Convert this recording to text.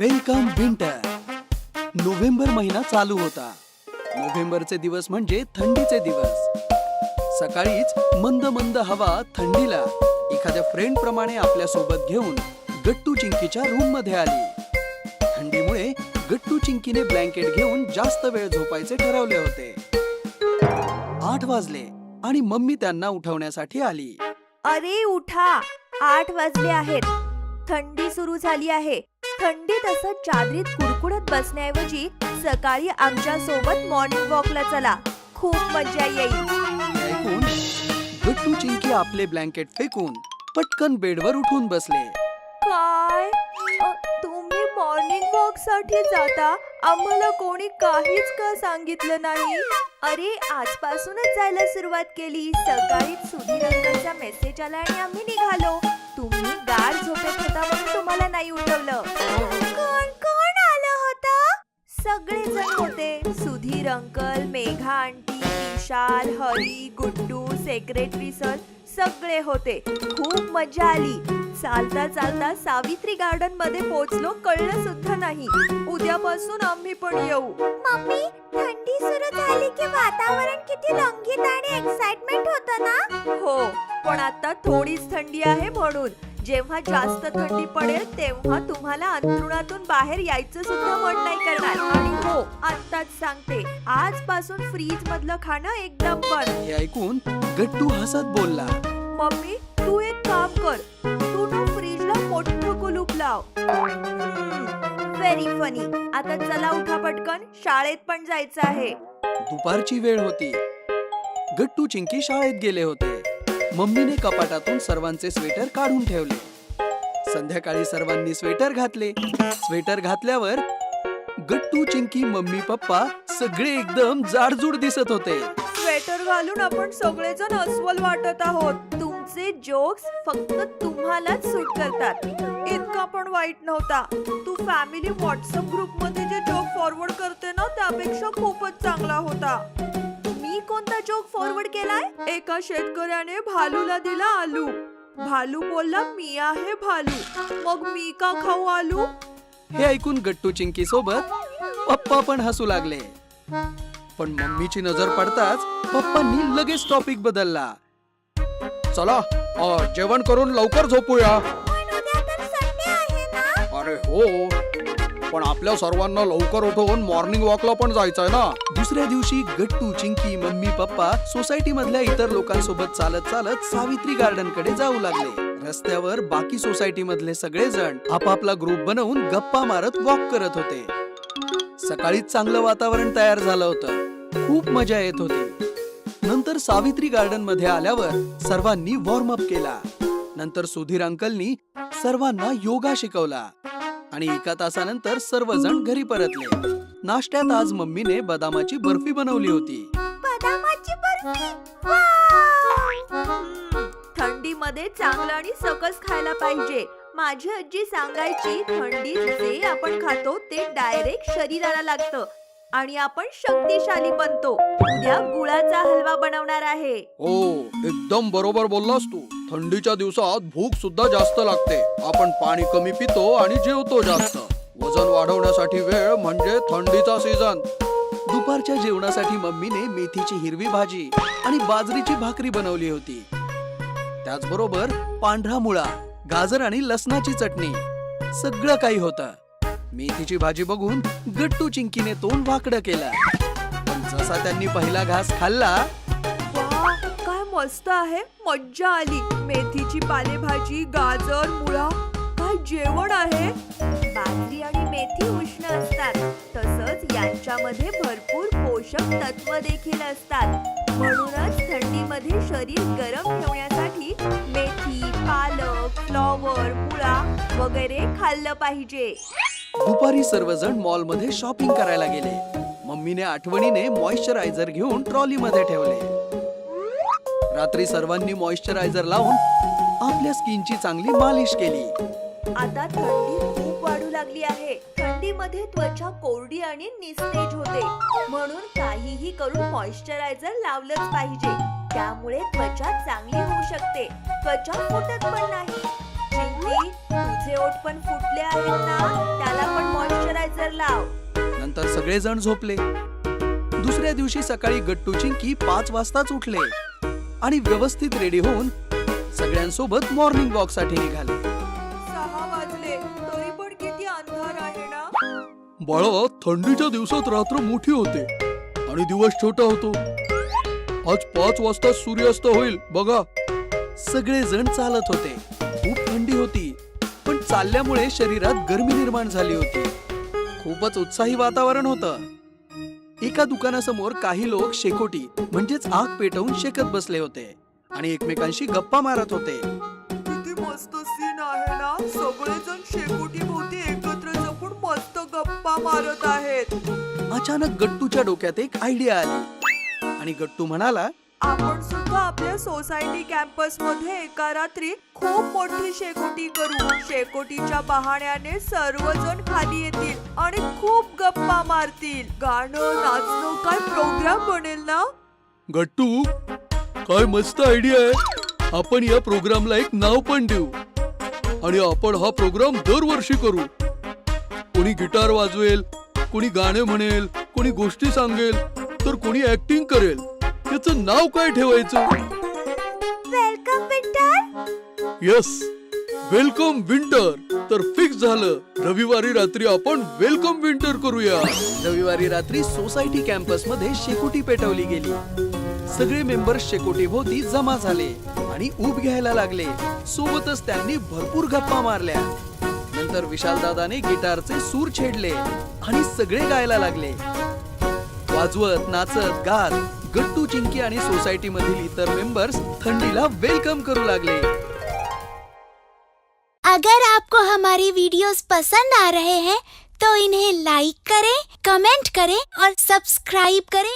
Welcome winter. November महिना चालू होता. नोव्हेंबरचे दिवस म्हणजे थंडीचे दिवस. सकाळीच मंद मंद हवा थंडीला एखाद्या फ्रेंड प्रमाणे आपल्यासोबत घेऊन गट्टू चिंकीच्या रूममध्ये आली. थंडीमुळे गट्टू चिंकीने ब्लँकेट घेऊन जास्त वेळ झोपायचे ठरवले होते. आठ वाजले आणि मम्मी त्यांना उठवण्यासाठी आली. अरे उठा आठ वाजले आहेत. थंडी सुरू झाली आहे. थंडीत असं चादरीत कुडकुडत बसण्याऐवजी सकाळी आमच्यासोबत मॉर्निंग वॉकला चला. खूप मजा येईल. ऐकून? गट्टू चिंकी आपले ब्लँकेट फेकून पटकन बेडवर उठून बसले. काय? तुम्ही मॉर्निंग वॉकसाठी जाता? आम्हाला कोणी काहीच का सांगितलं नाही? अरे आजपासूनच जायला सुरुवात केली. सकाळीच सुधीर अंकलचा मेसेज आला आणि आम्ही निघालो. तुम्ही गाढ झोपेत होता म्हणून तुम्हाला नाही उठवलं. कोण कोण आलं होतं? सगळे जण होते. Sudhir uncle Megha aunty Vishal Hari Guddu secretary sir सगळे होते. खूप मजा आली. चालता चालता सावित्री गार्डनमध्ये पोहोचलो कळलं सुद्धा नाही. उद्यापासून आम्ही पण येऊ. मम्मी थंडी सुरू झाली की वातावरण किती रंगीत आणि एक्साइटमेंट होतं ना? हो. पण आता थोडीच थंडी आहे म्हणून. जेव्हा जास्त थंडी पडेल तेव्हा तुम्हाला अंथरुणातून बाहेर यायचं सुद्धा मन नाही करणार. आणि हो आत्ताच सांगते आजपासून फ्रीज मधलं खाणं एकदम बंद. हे ऐकून गट्टू हसत बोलला. मम्मी तू एक काम कर. तू ना फ्रीजला मोठं कुलूप लाव. व्हेरी फनी आता चला उठा पटकन शाळेत पण जायचं आहे. दुपारची वेळ होती. गट्टू चिंकी शाळेत गेले होते. मम्मीने कपाटातून सर्वांचे स्वेटर काढून ठेवले. संध्याकाळी सर्वांनी स्वेटर घातले. स्वेटर घातल्यावर गट्टू चिंकी मम्मी पप्पा सगळे एकदम जाडजूड दिसत होते. स्वेटर घालून आपण सगळेजण अस्वल वाटत आहोत. तुमचे जोक्स फक्त तुम्हालाच सूट करतात. इतका पण वाईट नव्हता. तू फॅमिली व्हॉट्सअप ग्रुपमध्ये जे जोक फॉरवर्ड करते ना त्यापेक्षा खूपच चांगला होता. मी कोणता जोक फॉरवर्ड केलाय? एका शेतकऱ्याने भालूला दिला आलू. भालू बोलला मी आहे भालू. मग मी का खाऊ आलू? हे ऐकून गट्टू चिंकी सोबत पप्पा पण हसू लागले. पण मम्मीची नजर पडताच पप्पांनी लगेच टॉपिक बदलला. चला जेवण करून लवकर झोपूया. अरे हो. पण आपल्या सर्वांना लवकर उठवून मॉर्निंग वॉकला पण जायचंय ना. दुसऱ्या दिवशी Gattu Chinki mummy papa society मधल्या इतर लोकांसोबत चालत चालत सावित्री गार्डनकडे जाऊ लागले. रस्त्यावर बाकी सोसायटी मधले सगळेजण आपापला ग्रुप बनवून गप्पा मारत वॉक करत होते. सकाळीच चांगलं वातावरण तयार झालं होतं. खूप मजा येत होती. नंतर सावित्री गार्डनमध्ये आल्यावर सर्वांनी वॉर्म अप केला. नंतर सुधीर अंकलनी सर्वांना योगा शिकवला. आणि एका तासानंतर सर्वजण घरी परतले. नाश्त्यात आज मम्मीने बदामाची बर्फी बनवली होती. बदामाची बर्फी? थंडीमध्ये चांगलं आणि सकस खायला पाहिजे. माझी आजी सांगायची थंडीत जे आपण खातो ते डायरेक्ट शरीराला लागतं आणि आपण शक्तिशाली बनतो. उद्या गुळाचा हलवा बनवणार आहे. हो एकदम बरोबर बोललास तू. थंडीच्या दिवसात भूक सुद्धा जास्त लागते. आपण पाणी कमी पितो आणि जेवतो जास्त. वजन वाढवण्यासाठी वेळ म्हणजे थंडीचा सीझन दुपारच्या जेवणासाठी मम्मीने मेथीची हिरवी भाजी आणि बाजरीची भाकरी बनवली होती. त्याचबरोबर पांढरा मुळा गाजर आणि लसणाची चटणी. सगळं काही होतं. मेथीची भाजी बघून गट्टू चिंकीने तोंड वाकडं केलं. पण जसा त्यांनी पहिला घास खाल्ला मस्त आहे मज्जा आली. मेथीची पालेभाजी गाजर मुळा काय जेवण आहे? बाजरी आणि मेथी उष्ण असतात. तसंच यांच्यामध्ये भरपूर पोषक तत्व देखील असतात. म्हणूनच थंडीमध्ये शरीर गरम ठेवण्यासाठी मेथी पालक फ्लॉवर मुळा वगैरे खाल्लं पाहिजे. दुपारी सर्वजण मॉलमध्ये शॉपिंग करायला गेले. मम्मीने आठवणीने मॉइश्चरायझर घेऊन ट्रॉलीमध्ये ठेवले. रात्री सर्वांनी मॉइश्चरायझर लावून आपल्या स्किनची चांगली मालिश केली. आता थंडी खूप वाढू लागली आहे. थंडीमध्ये त्वचा कोरडी आणि निस्तेज होते. म्हणून काहीही करून मॉइश्चरायझर लावलंच पाहिजे. त्यामुळे त्वचा चांगली होऊ शकते. त्वचा फुटत पण नाही. चिंकी तुझे ओठ पण फुटले आहेत ना? त्याला पण मॉइश्चरायझर लाव. नंतर सगळेजण झोपले. दुसऱ्या दिवशी सकाळी गट्टू चिंकी पाच वाजताच उठले. आणि व्यवस्थित रेडी होऊन सगळ्यांसोबत मॉर्निंग वॉकसाठी निघाले. सहा वाजले. तरी पण किती अंधार आहे ना? बाळा थंडीच्या दिवसात रात्र मोठी होते आणि दिवस छोटा होतो. आज पाच वाजता सूर्यास्त होईल बघा. सगळे जण चालत होते. खूप थंडी होती पण चालल्यामुळे शरीरात गरमी निर्माण झाली होती. खूपच उत्साही वातावरण होतं. एका दुकानासमोर काही लोक शेकोटी म्हणजेच आग पेटवून शेकत बसले होते आणि एकमेकांशी गप्पा मारत होते. किती मस्त सीन आहे ना? सगळेजण शेकोटी भोवती एकत्र जपून मस्त गप्पा मारत आहेत. अचानक गट्टूच्या डोक्यात एक आयडिया आली. आणि गट्टू म्हणाला आपण सुद्धा आपल्या सोसायटी कॅम्पसमध्ये एका रात्री खूप मोठी शेकोटी करू. शेकोटीच्या बहाण्याने सर्वजण खाली येतील आणि खूप गप्पा मारतील. गाणं नाचणं काय प्रोग्राम बनेल ना? गट्टू काय मस्त आयडिया आहे. आपण या प्रोग्रामला एक नाव पण देऊ. आणि आपण हा प्रोग्राम दरवर्षी करू. कोणी गिटार वाजवेल कोणी गाणे म्हणेल कोणी गोष्टी सांगेल तर कोणी ऍक्टिंग करेल. याचं नाव काय ठेवायचं? Welcome winter. Yes welcome winter. तर फिक्स झालं. रविवारी रात्री आपण वेलकम विंटर करूया. रविवारी रात्री सोसायटी कॅम्पसमध्ये शेकोटी पेटवली गेली. सगळे मेंबर्स शेकोटी भोवती जमा झाले आणि ऊब घ्यायला लागले. सोबतच त्यांनी भरपूर गप्पा मारल्या. नंतर विशाल दादाने गिटारचे सूर छेडले आणि सगळे गायला लागले. वाजवत नाचत गात गट्टू चिंकी आणि सोसायटी मधील इतर मेंबर्स थंडीला वेलकम करू लागले. अगर आपको हमारी वीडियोस पसंद आ रहे हैं तो इन्हें लाइक करें, कमेंट करें और सब्सक्राइब करें